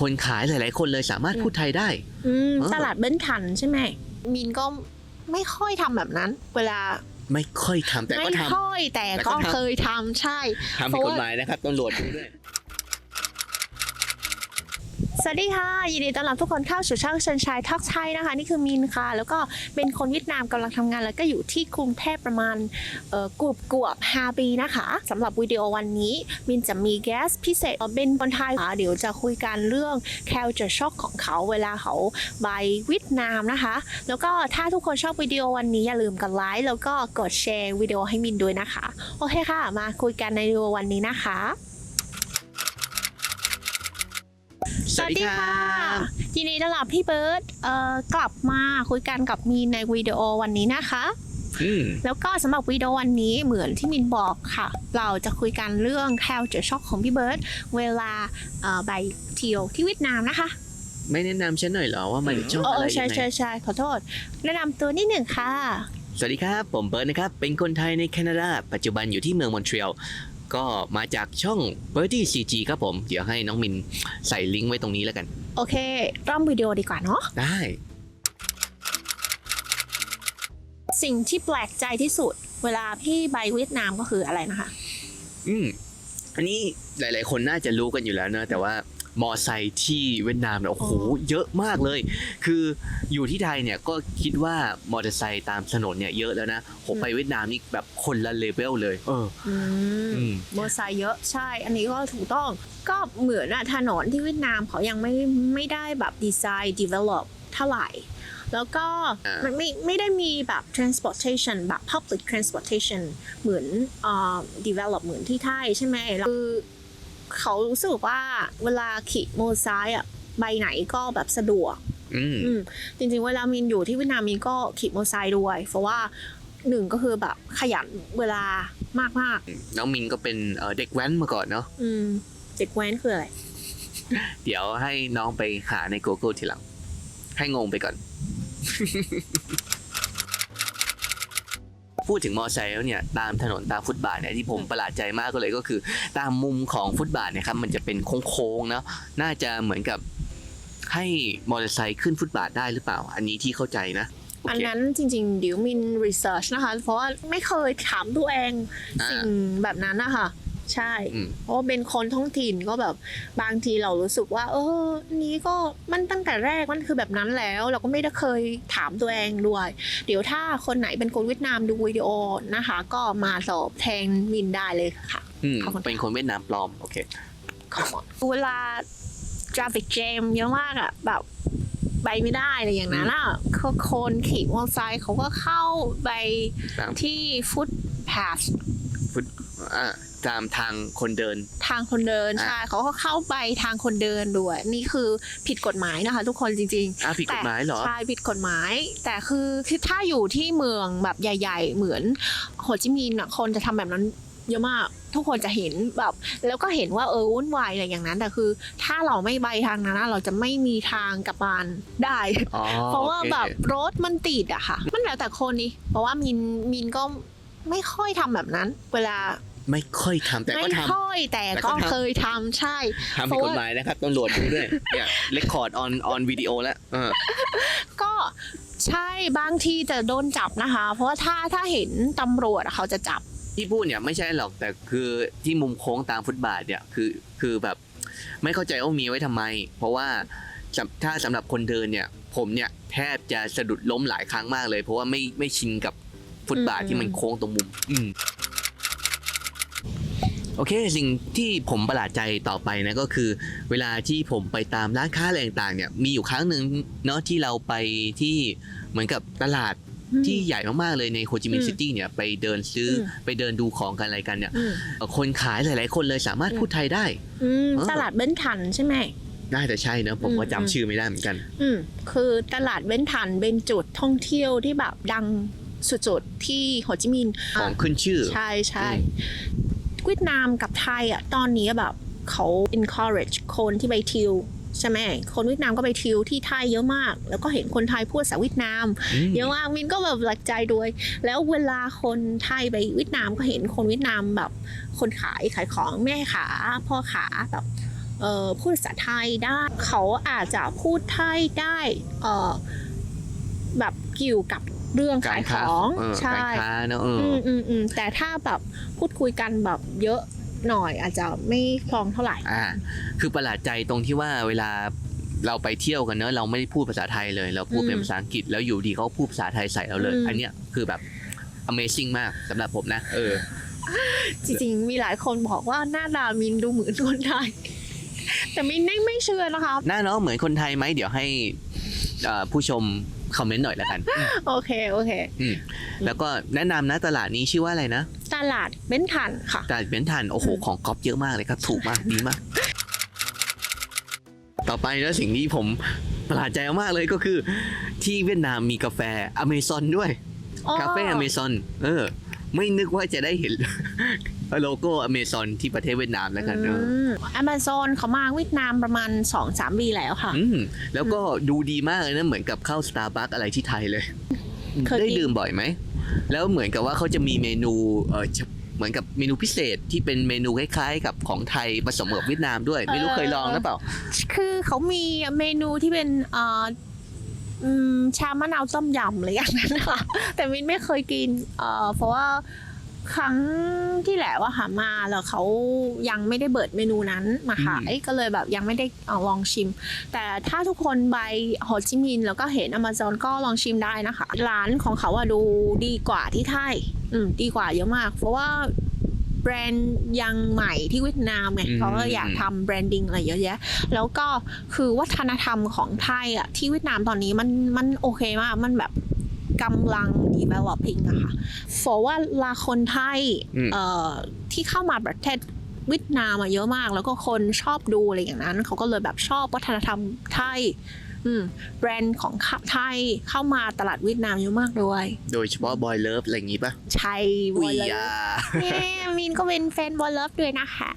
คนขายหลาย ๆ คนเลยสามารถพูดไทยได้ อืมเออตลาดเบิ้ลทันใช่ไหมมินก็ไม่ค่อยทำแบบนั้น เวลาไม่ค่อยทำแต่ไม่ก็ทำ ค่อยแต่แต่ก็ก็ทำ เคยทำใช่ ทำผิดกฎหมายนะครับตำรวจดูด้วย สวัสดีค่ะ ยินดีต้อนรับทุกคนเข้าสู่ช่องเชิญชายทักไทยนะคะ นี่คือมินค่ะ แล้วก็เป็นคนเวียดนามกำลังทำงาน แล้วก็อยู่ที่กรุงเทพประมาณเอ่อกวบกวบ5ปีนะคะสำหรับวิดีโอวันนี้ มินจะมีแกสพิเศษเป็นคนไทยค่ะเดี๋ยวจะคุยกันเรื่อง culture shock ของเขาเวลาเขาไปเวียดนามนะคะ แล้วก็ถ้าทุกคนชอบวิดีโอวันนี้อย่าลืมกดไลค์แล้วก็กดแชร์วิดีโอให้มินด้วยนะคะ โอเคค่ะ มาคุยกันในวิดีโอวันนี้นะคะ สวัสดีค่ะ ยินดีต้อนรับพี่เบิร์ตเอ่อกลับมาคุยกันกับมีนในวิดีโอวันนี้นะคะอืมแล้วก็สำหรับวิดีโอวันนี้เหมือนที่มินบอกค่ะ เราจะคุยกันเรื่อง culture shock ของพี่เบิร์ตเวลาเอ่อไปเที่ยวที่เวียดนามนะคะ ไม่แนะนำฉันหน่อยเหรอว่ามันช่องเอออะเอไรอใช่ยังไงใช่ใช่ขอโทษ แนะนำตัวนิดหนึ่งค่ะ สวัสดีครับ ผมเบิร์ดนะครับ เป็นคนไทยในแคนาดา ปัจจุบันอยู่ที่เมืองมอนทรีออลก็มาจากช่อง b i r d i e CG ครับผม เดี๋ยวให้น้องมินใส่ลิงก์ไว้ตรงนี้แล้วกัน โอเคเริ่มวิดีโอดีกว่าเนาะได้ สิ่งที่แปลกใจที่สุด เวลาพี่ไปเวียดนามก็คืออะไรนะคะ อืมอันนี้หลาย ๆ คนน่าจะรู้กันอยู่แล้วเนอะแต่ว่า มอไซค์ที่เวียดนามเนี่ยโอ้โหอ๋อเยอะมากเลย คืออยู่ที่ไทยเนี่ยก็คิดว่ามอเตอร์ไซค์ตามถนนเนี่ยเยอะแล้วนะผมไปเวียดนามนี่แบบคนละเลเวลเลย เอออืมอืมมอเตอร์ไซค์เยอะใช่ อันนี้ก็ถูกต้องก็เหมือนอะถนนที่เวียดนามเขายังไม่ไม่ได้แบบดีไซน์ develop เท่าไหร่แล้วก็อ่ามัมันไม่ไม่ได้มีแบบ transportation แบบ public transportation เหมือนเอ่อ develop เหมือนที่ไทยใช่ไหมคือ เขารู้สึกว่าเวลาขี่มอเตอร์ไซค์อะไปไหนก็แบบสะดวก อืม อืมจริงๆเวลามินอยู่ที่เวียดนามมินก็ขี่มอเตอร์ไซค์ด้วย เพราะว่าหนึ่งก็คือแบบขยันเวลามากน้องมินก็เป็นเอ่อเด็กแว้นมาก่อนเนาะ ๆ อืมเด็กแว้นคืออะไร เดี๋ยวให้น้องไปหาใน Google ทีหลัง ให้งงไปก่อน พูดถึงมอไซค์แล้วเนี่ยตามถนนตามฟุตบาทเนี่ยที่ผมประหลาดใจมากก็เลยก็คือ ตามมุมของฟุตบาทเนี่ยครับมันจะเป็นโค้งๆเนาะน่าจะเหมือนกับให้มอเตอร์ไซค์ขึ้นฟุตบาทได้หรือเปล่า อันนี้ที่เข้าใจนะโออันเคนั้นจริงๆเดี๋ยวมินรีเสิร์ชนะคะ เพราะว่าไม่เคยถามตัวเองอ่าสิ่งแบบนั้นนะคะ ใช่อืมเพราะว่าเป็นคนท้องถิ่นก็แบบบางทีเรารู้สึกว่า เอออันนี้ก็มันตั้งแต่แรกมันคือแบบนั้นแล้ว เราก็ไม่ได้เคยถามตัวเองด้วย เดี๋ยวถ้าคนไหนเป็นคนเวียดนามดูวิดีโอนะคะ ก็มาสอบแทนมินได้เลยค่ะอืมขอบคุณเป็นคนเวียดนามปลอมโอเคเวลา traffic jam เยอะมากอะแบบไปไม่ได้อะไรอย่างนั้นอะก็คนขี่มอเตอร์ไซค์เขาก็เข้าไปตามที่ฟุตพาสฟุตอ่า ตามทางคนเดิน ทางคนเดินอะ ใช่เขาก็เข้าไปทางคนเดินด้วย นี่คือผิดกฎหมายนะคะ ทุกคนจริงอ่าผิดๆกฎหมายเหรอ ใช่ผิดกฎหมาย แต่คือคือถ้าอยู่ที่เมืองแบบใหญ่ ๆ เหมือนโฮจิมินห์อะคนจะทำแบบนั้นเยอะมากทุกคนจะเห็นแบบ แล้วก็เห็นว่าเออวุ่นวายอะไรอย่างนั้น แต่คือ ถ้าเราไม่ไปทางนั้นอะเราจะไม่มีทางกลับบ้านได้ อ๋อเพราะว่าโอคแบบรถมันติดอะค่ะ มันแล้วแต่คนนี่เพราะว่ามินมินก็ไม่ค่อยทำแบบนั้น เวลา ไม่ค่อยทำแต่ไม่ก็ทำ ค่อยแต่แต่ก็ก็ทำ เคยทำใช่ ทำผิดกฎหมายนะครับตำรวจดูด้วยเนี่ยเรคคอร์ดออนออนวิดีโอแล้วเออ ก็ใช่บางทีจะโดนจับนะคะ เพราะว่าถ้าถ้าเห็นตำรวจอะเขาจะจับ ที่พูดเนี่ยไม่ใช่หรอกแต่คือที่มุมโค้งตามฟุตบาทเนี่ยคือคือแบบ ไม่เข้าใจว่ามีไว้ทำไม เพราะว่าสำถ้าสำหรับคนเดินเนี่ย ผมเนี่ยแทบจะสะดุดล้มหลายครั้งมากเลย เพราะว่าไม่ไม่ชินกับฟุตบาทอืม ที่มันโค้งตรงมุม อืมโอเคสิ่งที่ผมประหลาดใจต่อไปนะก็คือ เวลาที่ผมไปตามร้านค้าอะไรต่างๆเนี่ยมีอยู่ครั้งหนึ่งเนาะที่เราไปที่เหมือนกับตลาดที่ใหญ่มากๆเลยในโฮจิมินห์อืมซิตี้เนี่ยไปเดินซื้ออมไปเดินดูของกันอะไรกันเนี่ยอืมเอ่อคนขายหลาย ๆ คนเลยสามารถพูดไทยได้อืมเออตลาดเบ้นทันใช่ไหมน่าจะใช่นะผมอืมว่าจำชื่อไม่ได้เหมือนกัน อืมคือตลาดเบ้นทันเป็นจุดท่องเที่ยวที่แบบดังสุดๆที่โฮจิมินห์ของขึ้นชื่อ ใช่ใช่อืม เวียดนามกับไทยอะตอนนี้แบบเขา encourage คนที่ไปเที่ยวใช่ไหมคนเวียดนามก็ไปเที่ยวที่ไทยเยอะมาก แล้วก็เห็นคนไทยพูดภาษาเวียดนามมเยอะมากมินก็แบบหลักใจด้วย แล้วเวลาคนไทยไปเวียดนามก็เห็นคนเวียดนามแบบ คนขายขายของแม่ขาพ่อขาแบบเอเอ่อพูดภาษาไทยได้เขาอาจจะพูดไทยได้เอ่อแบบเกี่ยวกับ เรื่องกาขารยขค้าองเออใช่การค้าเนอะเอออือมอืมอืมแต่ถ้าแบบพูดคุยกันแบบเยอะหน่อยอาจจะไม่คล่องเท่าไหร่อ่าคือประหลาดใจตรงที่ว่าเวลาเราไปเที่ยวกันเนอะเราไม่ได้พูดภาษาไทยเลย เราพูดเป็นอืมภาษาอังกฤษแล้วอยู่ดีเขาพูดภาษาไทยใส่เราเลยอืมอันเนี้ยคือแบบ Amazing มากสำหรับผมนะ เออ จริงๆ มีหลายคนบอกว่าหน้าตามินดูเหมือนคนไทย แต่มินไม่ไม่เชื่อนะคะ หน้าน้องเหมือนคนไทยไหมเดี๋ยวให้เอ่อผู้ชม คอมเมนต์หน่อยละกัน โอเคโอเค อืมแล้วก็แนะนำนะตลาดนี้ชื่อว่าอะไรนะตลาดเบนทันค่ะ ตลาดเบนทันโอ้โหอืมของก๊อปเยอะมากเลยครับ ถูกมาก ดีมาก ต่อไปนะสิ่งที่ผมประหลาดใจมากเลยก็คือ ที่เวียดนามมีกาแฟอเมซอนด้วยคาเฟ่อเมซอนเออ ไม่นึกว่าจะได้เห็น โลโก้อเมซอนที่ประเทศเวียดนามแล้วกันเอออเมซอนเขามาเวียดนามประมาณ 2-3ปีแล้วค่ะ อืมแล้วก็ดูดีมากเลยนะเหมือนกับเข้าสตาร์บัคอะไรที่ไทยเลยเคยกินได้ดื่มบ่อยไหม แล้วเหมือนกับว่าเขาจะมีเมนูเออเหมือนกับเมนูพิเศษที่เป็นเมนูคล้ายๆ กับของไทยผสมกับเวียดนามด้วย ไม่รู้เคยลองหรือเปล่า คือเขามีเมนูที่เป็นเอ่อ อืมชามะนาวต้มยำอะไรอย่างนั้นค่ะ แต่มินไม่เคยกิน เอ่อ เพราะว่าครั้งที่แล้วอะค่ะมาแล้วเขายังไม่ได้เบิดเมนูนั้นมาขายก็เลยแบบยังไม่ได้เอาลองชิม แต่ถ้าทุกคนไปโฮจิมินห์แล้วก็เห็น Amazon ก็ลองชิมได้นะคะ ร้านของเขาอะดูดีกว่าที่ไทยอืมดีกว่าเยอะมาก เพราะว่า แบรนด์ยังใหม่ที่เวียดนามไงอืมเขาก็อยากทำแบรนดิ้งอะไรเยอะแยะ แล้วก็คือวัฒนธรรมของไทยอะที่เวียดนามตอนนี้มันมันโอเคมากมันแบบกำลัง developing อะค่ะเพราะว่าลาคนไทยอืมเอ่อที่เข้ามาประเทศเวียดนามมาเยอะมาก แล้วก็คนชอบดูอะไรอย่างนั้น เขาก็เลยแบบชอบวัฒนธรรมไทยอืม แบรนด์ของไทยเข้ามาตลาดเวียดนามเยอะมากด้วย โดยเฉพาะบอยเลิฟอะไรอย่างงี้ปะใช่บอุ้อยยเลิยาฟแม่มินก็เป็นแฟนบอยเลิฟด้วยนะคะ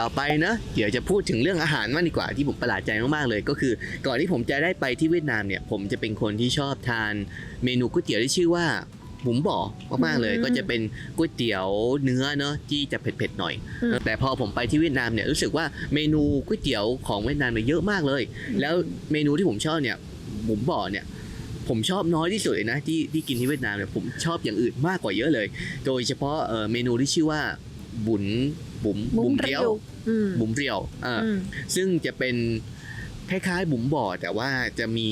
ต่อไปเนอะเดี๋ยวจะพูดถึงเรื่องอาหารมากดีกว่าที่ผมประหลาดใจมากๆเลย ก็คือ ก่อนที่ผมจะได้ไปที่เวียดนามเนี่ย ผมจะเป็นคนที่ชอบทานเมนูก๋วยเตี๋ยวที่ชื่อว่า บุ๋มบ่อมากๆเลยอืมก็จะเป็นก๋วยเตี๋ยวเนื้อเนอะที่จะเผ็ดๆหน่อยอืมแต่พอผมไปที่เวียดนามเนี่ยรู้สึกว่าเมนูก๋วยเตี๋ยวของเวียดนามเนี่ยเยอะมากเลย แล้วเมนูที่ผมชอบเนี่ยบุ๋มบ่อเนี่ยผมชอบน้อยที่สุดเลยนะที่ที่กินที่เวียดนามเนี่ยผมชอบอย่างอื่นมากกว่าเยอะเลย โดยเฉพาะเอ่อเมนูที่ชื่อว่าบุ๋นบุ๋มบุ๋มเรียวอืมบุ๋มเรียวเออออืมซึ่งจะเป็น คล้ายๆบุ๋มบ่อแต่ว่าจะมี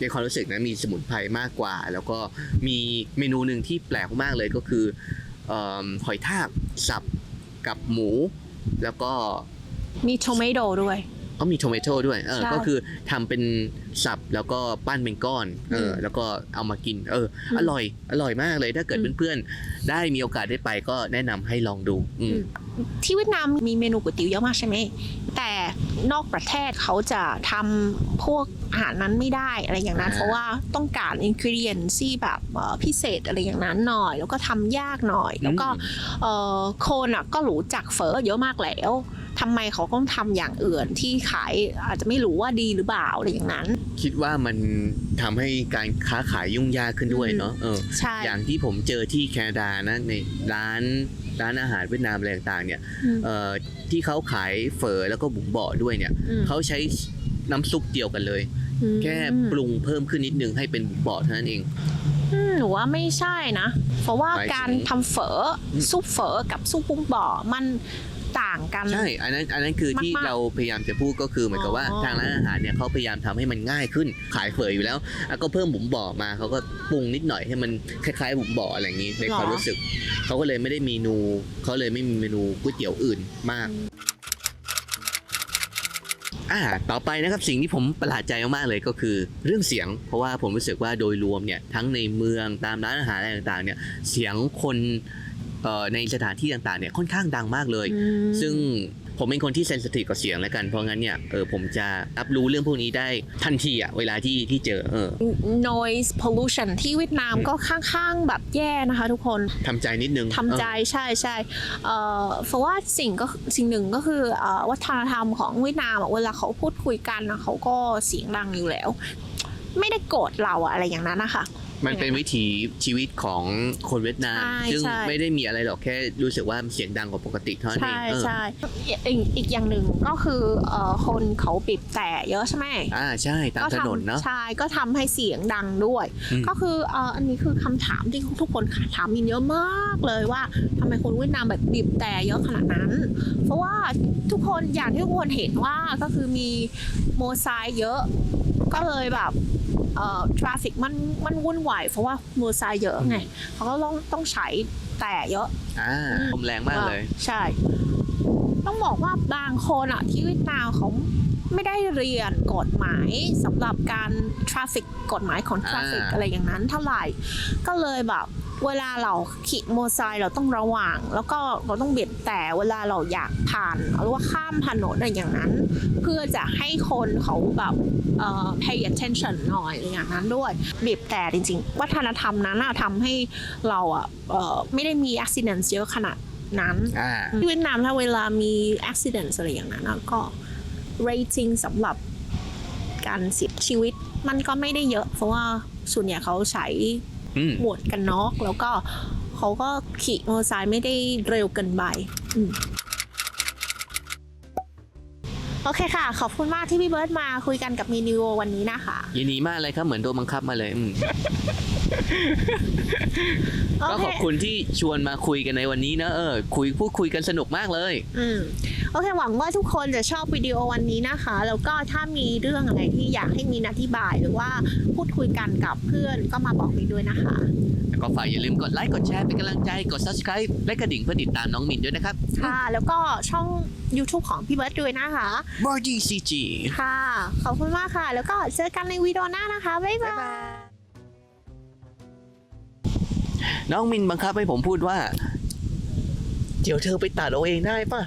ในความรู้สึกนะมีสมุนไพรมากกว่า แล้วก็มีเมนูหนึ่งที่แปลกมากเลยก็คืออหอยทากสับกับหมู แล้วก็มีโทเมโดด้วย ก็มีโทเมโต้ด้วยเออใช่ก็คือทำเป็นสับแล้วก็ปั้นเป็นก้อนเอออมแล้วก็เอามากิน เอออมอร่อย อร่อยมากเลยถ้าเกิดอืมเพื่อนๆ ได้มีโอกาสได้ไปก็แนะนำให้ลองดูอืมที่เวียดนามมีเมนูก๋วยเตี๋ยวเยอะมากใช่ไหมแต่นอกประเทศเขาจะทำพวกอาหารนั้นไม่ได้อะไรอย่างนั้นอ่าเพราะว่าต้องการอินกิเดียนที่แบบเอ่อพิเศษอะไรอย่างนั้นหน่อย แล้วก็ทำยากหน่อย แล้วก็เอ่อคนอะก็รู้จักเฟอเยอะมากแล้ว ทำไมเขาต้องทำอย่างอื่นที่ขายอาจจะไม่รู้ว่าดีหรือเปล่าอะไรอย่างนั้น คิดว่ามันทำให้การค้าขายยุ่งยากขึ้นด้วยอืมเนาะเออใช่อย่างที่ผมเจอที่แคนาดานะในร้านร้านอาหารเวียดนามอะไรต่างๆเนี่ยอืมเอ่อที่เขาขายเฝอแล้วก็บุ๋มบ่อด้วยเนี่ยอืมเขาใช้น้ำซุปเดียวกันเลยอืมแค่ปรุงเพิ่มขึ้นนิดนึงให้เป็นบุ๋มบ่อเท่านั้นเองอืมหนูว่าไม่ใช่นะ เพราะว่าหมายถึงการทำเฝออมซุปเฝอกับซุปปุ้งบ่อมัน ต่างกัน ใช่ อันนั้นอันนั้นคือที่มากๆเราพยายามจะพูดก็คือเหมือนกับว่าอ๋อ ทางร้านอาหารเนี่ยเขาพยายามทำให้มันง่ายขึ้นขายเฝออยู่แล้วแล้วก็เพิ่มบุ๋มบ่อมาเขาก็ปรุงนิดหน่อยให้มันคล้ายๆบุ๋มบ่ออะไรอย่างนี้ในความรู้สึกเขาก็เลยไม่ได้เมนูเขาเลยไม่มีเมนูก๋วยเตี๋ยวอื่นมากอ่าต่อไปนะครับสิ่งที่ผมประหลาดใจมากๆเลยก็คือเรื่องเสียง เพราะว่าผมรู้สึกว่าโดยรวมเนี่ยทั้งในเมืองตามร้านอาหารอะไรต่างๆเนี่ยเสียงคนเอ่อ ในสถานที่ต่างๆเนี่ยค่อนข้างดังมากเลยอืมซึ่งผมเป็นคนที่เซนสทีฟกับเสียงแล้วกัน เพราะงั้นเนี่ยเออผมจะรับรู้เรื่องพวกนี้ได้ทันทีอะเวลาที่ที่เจอเออ noise pollution ที่เวียดนามอืมก็ค่างๆแบบแย่นะคะทุกคนทำใจนิดนึงทำใจใช่ใช่เอ่อเพราะว่าสิ่งก็สิ่งหนึ่งก็คือเอ่อวัฒนธรรมของเวียดนามอะเวลาเขาพูดคุยกันนะเขาก็เสียงดังอยู่แล้ว ไม่ได้โกรธเราอะอะไรอย่างนั้นนะคะ มันเป็นวิถีชีวิตของคนเวียดนาม ใช่ซึ่งใช่ ไม่ได้มีอะไรหรอกแค่รู้สึกว่าเสียงดังกว่าปกติเท่านั้นเอใช่งเออใช่อีกอีกอย่างหนึ่งก็คือเอ่อคนเขาบีบแต่เยอะใช่ไหมอ่าใช่ตามก็ถนนเนาะใช่ก็ทำให้เสียงดังด้วย อืม ก็คือเอ่ออันนี้คือคำถามที่ทุกคนถามมินเยอะมากเลยว่าทำไมคนเวียดนามแบบบีบแต่เยอะขนาดนั้น เพราะว่าทุกคนอย่างที่ทุกคนเห็นว่าก็คือมีโมอไซค์เยอะ ก็เลยแบบ เอ่อทราฟิกมันมันวุ่นวายเพราะว่าโมอไซค์เยอะไงเขาก็ต้องต้องใช้แต่เยอะอ่าลมแรงมากเลย ใช่ ต้องบอกว่าบางคนอะที่เวียดนามเขาไม่ได้เรียนกฎหมายสำหรับการทราฟิกกฎหมายของทราฟิกอ่าอะไรอย่างนั้นเท่าไหร่ ก็เลยแบบเวลาเราขี่มอเตอร์ไซค์เราต้องระวัง แล้วก็เราต้องเบียดแต่เวลาเราอยากผ่านหรือว่าข้ามถนนอะไรอย่างนั้น เพื่อจะให้คนเขาแบบเอ่อ pay attention หน่อยอะไรอย่างนั้นด้วยบีบแต่จริงๆ วัฒนธรรมนั้นอะทำให้เราอะเอ่อไม่ได้มี accident เยอะขนาดนั้นอ่าที่เวียดนามถ้าเวลามี accident อะไรอย่างนั้นอะก็ rating สำหรับการเสียชีวิตมันก็ไม่ได้เยอะ เพราะว่าส่วนใหญ่เขาใช้อืมหมวดกันน็อกแล้วก็เขาก็ขี่มอเตอร์ไซค์ไม่ได้เร็วเกินไปอืม โอเคค่ะ ขอบคุณมากที่พี่เบิร์ดมาคุยกันกับมีนิววันนี้นะคะยินดีมากเลยครับเหมือนโดนบังคับมาเลยอืม ก็เคขอบคุณที่ชวนมาคุยกันในวันนี้นะเออคุยพูดคุยกันสนุกมากเลยอืมโอเคหวังว่าทุกคนจะชอบวิดีโอวันนี้นะคะ แล้วก็ถ้ามีเรื่องอะไรที่อยากให้มีนอธิบายหรือว่าพูดคุยกันกับเพื่อนก็มาบอกมีด้วยนะคะแล้วก็ฝากอย่าลืมกดไลค์กดแชร์เป็นกำลังใจกด subscribe และกระดิ่งเพื่อติดตามน้องมินด้วยนะครับค่ะแล้วก็ช่อง YouTube ของพี่เบิร์ดด้วยนะคะ b o r g CG ค่ะ ขอบคุณมากค่ะ แล้วก็เจอกันในวิดีโอหน้านะคะ บ๊ายบาย น้องมินบังคับให้ผมพูดว่า เดี๋ยวเธอไปตัดเอาเองได้ป่ะ